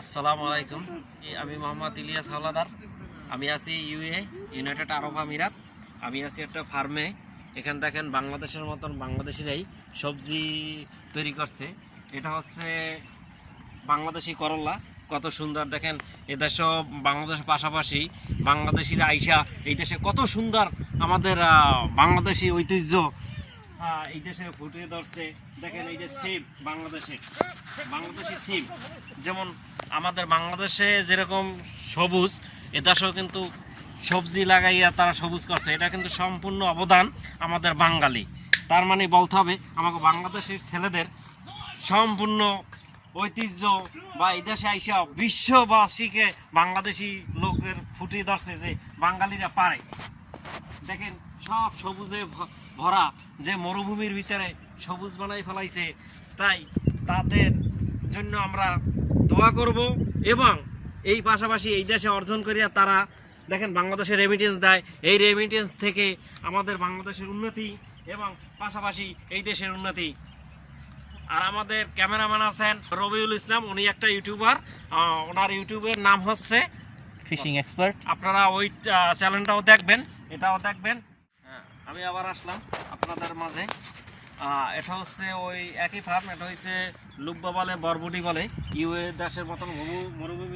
আসসালামু আলাইকুম। আমি মোহাম্মদ ইলিয়াস হাওলাদার। আমি আছি ইউএ, ইউনাইটেড আরব আমিরাত। আমি আছি একটা ফার্মে। এখানে দেখেন বাংলাদেশের মতন বাংলাদেশিরাই সবজি তৈরি করছে। এটা হচ্ছে বাংলাদেশি করল্লা কত সুন্দর দেখেন এদেশও বাংলাদেশের পাশাপাশি বাংলাদেশিরা আইসা এই দেশে কত সুন্দর আমাদের বাংলাদেশি ঐতিহ্য এই দেশে ফুটিয়ে ধরছে। দেখেন এই যে সিম বাংলাদেশে, বাংলাদেশি সিম। যেমন আমাদের বাংলাদেশে যেরকম সবুজ এদেশেও কিন্তু সবজি লাগাইয়া তারা সবুজ করছে। এটা কিন্তু সম্পূর্ণ অবদান আমাদের বাঙালি। তার মানে বলতে হবে, আমাকে বাংলাদেশের ছেলেদের সম্পূর্ণ ঐতিহ্য বা এই দেশে আইসা বিশ্ববাসীকে বাংলাদেশি লোকের ফুটিয়ে ধরছে যে বাঙালিরা পারে। দেখেন, সব সবুজে ভরা, যে মরুভূমির ভিতরে সবুজ বানাই ফেলাইছে, তাই তাদের জন্য আমরা দোয়া করব এবং এই পাশাপাশি এই দেশে অর্জন করিয়া তারা দেখেন বাংলাদেশে রেমিটেন্স দেয়। এই রেমিটেন্স থেকে আমাদের বাংলাদেশের উন্নতি এবং পাশাপাশি এই দেশের উন্নতি। আর আমাদের ক্যামেরাম্যান আছেন রবিউল ইসলাম উনি একটা ইউটিউবার ওনার ইউটিউবের নাম হচ্ছে ফিশিং এক্সপার্ট আপনারা ওই চ্যানেলটাও দেখবেন এটাও দেখবেন। হ্যাঁ, আমি আবার আসলাম আপনাদের মাঝে। এটা হচ্ছে ওই একই ফার্ম এটা হচ্ছে লুকবা বলে, বরবুটি বলে। ইউএ দাসের মতন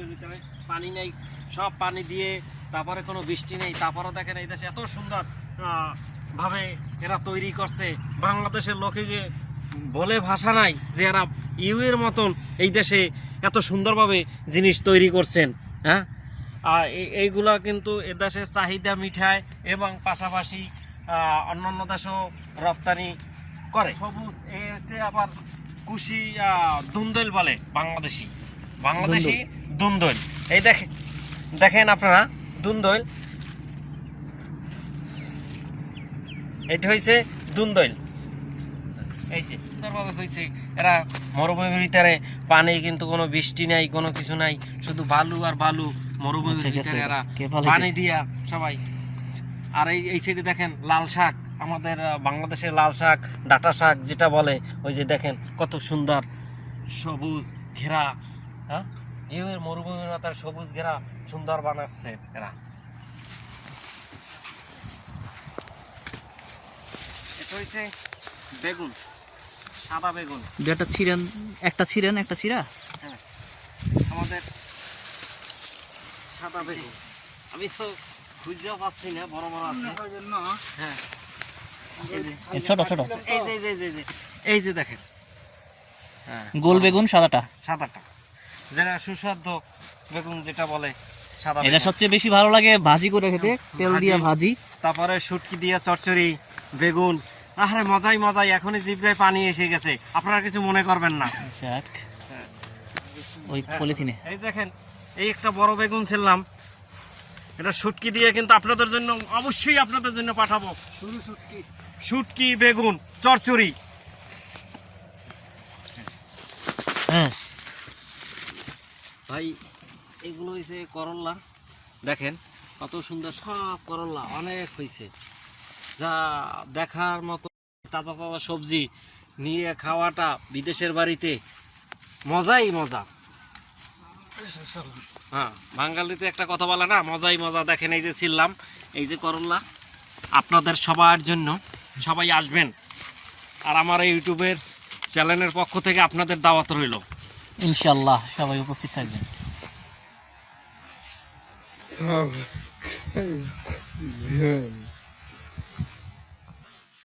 ভিতরে পানি নেই, সব পানি দিয়ে তারপরে কোনো বৃষ্টি নেই। তারপরে দেখেন এই দেশে এত সুন্দর ভাবে এরা তৈরি করছে। বাংলাদেশের লোকে যে বলে ভাষা নাই যে এরা ইউ এর মতন এই দেশে এত সুন্দরভাবে জিনিস তৈরি করছেন হ্যাঁ? আর এই- এইগুলা কিন্তু এ দেশের চাহিদা মিঠায় এবং পাশাপাশি অন্যান্য দেশও রপ্তানি করে। সবুজ এ হচ্ছে আবার কুশি দুন্দল বলে বাংলাদেশি। বাংলাদেশি দুন্দল। এই দেখেন দেখেন আপনারা দুন্দল। এটা হয়েছে দুন্দল। এই যে সুন্দরভাবে হয়েছে এরা মরুভূমির ভিতরে পানি কিন্তু কোনো বৃষ্টি নাই কোনো কিছু নাই। শুধু বালু আর বালু মরুভূমির আচ্ছা, ভিতরে এরা পানি দিয়া সবাই। আর এই এই সাইডে দেখেন লাল শাক। আমাদের বাংলাদেশের লাল শাক ডাটা শাক যেটা বলে ওই যে দেখেন কত সুন্দর সবুজ ঘেরা হ্যাঁ? এই মরুভূমির মাথার সবুজ ঘেরা সুন্দর বানাচ্ছে এরা। এটা হচ্ছে বেগুন সাদা বেগুন। দুটা ছিরেন একটা ছিরেন একটা ছিরা হ্যাঁ আমাদের সাদা বেগুন। আমি তো খুঁজেও পাচ্ছি না বড় বড় আছে। হ্যাঁ। ছোট ছোট। এই যে এই যে, এই যে এই যে দেখেন। হ্যাঁ। গোল বেগুন সাদাটা। সাদাটা। যেটা সুস্বাদু বেগুন যেটা বলে সাদা এটা সবচেয়ে বেশি ভালো লাগে ভাজি করে খেতে তেল দিয়ে ভাজি। তারপরে শুটকি দিয়ে চচ্চড়ি বেগুন। আরে মজাই মজাই এখনই জিভটায় পানি এসে গেছে। আপনারা কিছু মনে করবেন না। ওই পলিথিনে। এই দেখেন এই একটা বড় বেগুন ছিলাম। এটা শুটকি দিয়ে কিন্তু আপনাদের জন্য অবশ্যই আপনাদের জন্য পাঠাবো। শুটকি। বেগুন চরচড়ি হ্যাঁ। ভাই এগুলো হয়েছে করল্লা। দেখেন কত সুন্দর সব করল্লা অনেক হয়েছে যা দেখার মতো তাজা তাজা সবজি নিয়ে খাওয়াটা বিদেশের বাড়িতে মজাই মজা। হ্যাঁ বাঙালিতে একটা কথা বলে না মজাই মজা। দেখেন এই যে ছিললাম এই যে করল্লা আপনাদের সবার জন্য সবাই আসবেন। আর আমার এই ইউটিউবের চ্যানেলের পক্ষ থেকে আপনাদের দাওয়াত রইল। ইনশাল্লাহ সবাই উপস্থিত থাকবেন। Oh, yeah.